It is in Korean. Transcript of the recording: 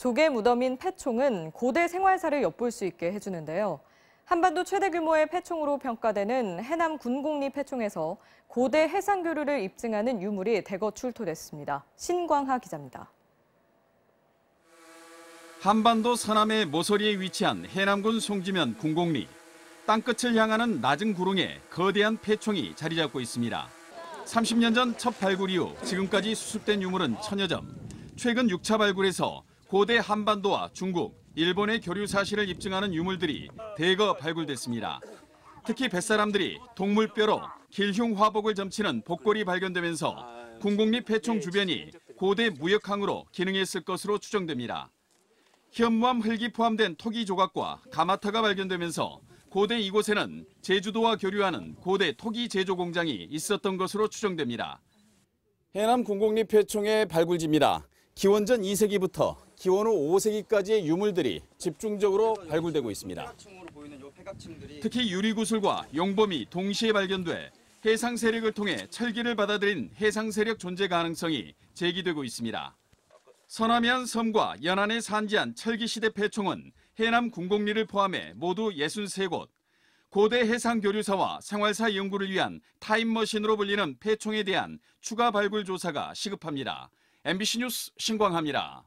조개 무덤인 폐총은 고대 생활사를 엿볼 수 있게 해주는데요. 한반도 최대 규모의 폐총으로 평가되는 해남 군곡리 폐총에서 고대 해상 교류를 입증하는 유물이 대거 출토됐습니다. 신광하 기자입니다. 한반도 서남의 모서리에 위치한 해남군 송지면 군곡리. 땅끝을 향하는 낮은 구릉에 거대한 폐총이 자리 잡고 있습니다. 30년 전 첫 발굴 이후 지금까지 수습된 유물은 천여 점. 최근 6차 발굴에서 고대 한반도와 중국, 일본의 교류 사실을 입증하는 유물들이 대거 발굴됐습니다. 특히 뱃사람들이 동물뼈로 길흉 화복을 점치는 복골이 발견되면서 군곡리 폐총 주변이 고대 무역항으로 기능했을 것으로 추정됩니다. 현무암 흙이 포함된 토기 조각과 가마타가 발견되면서 고대 이곳에는 제주도와 교류하는 고대 토기 제조 공장이 있었던 것으로 추정됩니다. 해남 군곡리 폐총의 발굴지입니다. 기원전 2세기부터 기원 후 5세기까지의 유물들이 집중적으로 발굴되고 있습니다. 특히 유리구슬과 용범이 동시에 발견돼 해상 세력을 통해 철기를 받아들인 해상 세력 존재 가능성이 제기되고 있습니다. 서남해안 섬과 연안에 산지한 철기시대 폐총은 해남 군곡리를 포함해 모두 63곳, 고대 해상교류사와 생활사 연구를 위한 타임머신으로 불리는 폐총에 대한 추가 발굴 조사가 시급합니다. MBC 뉴스 신광합니다.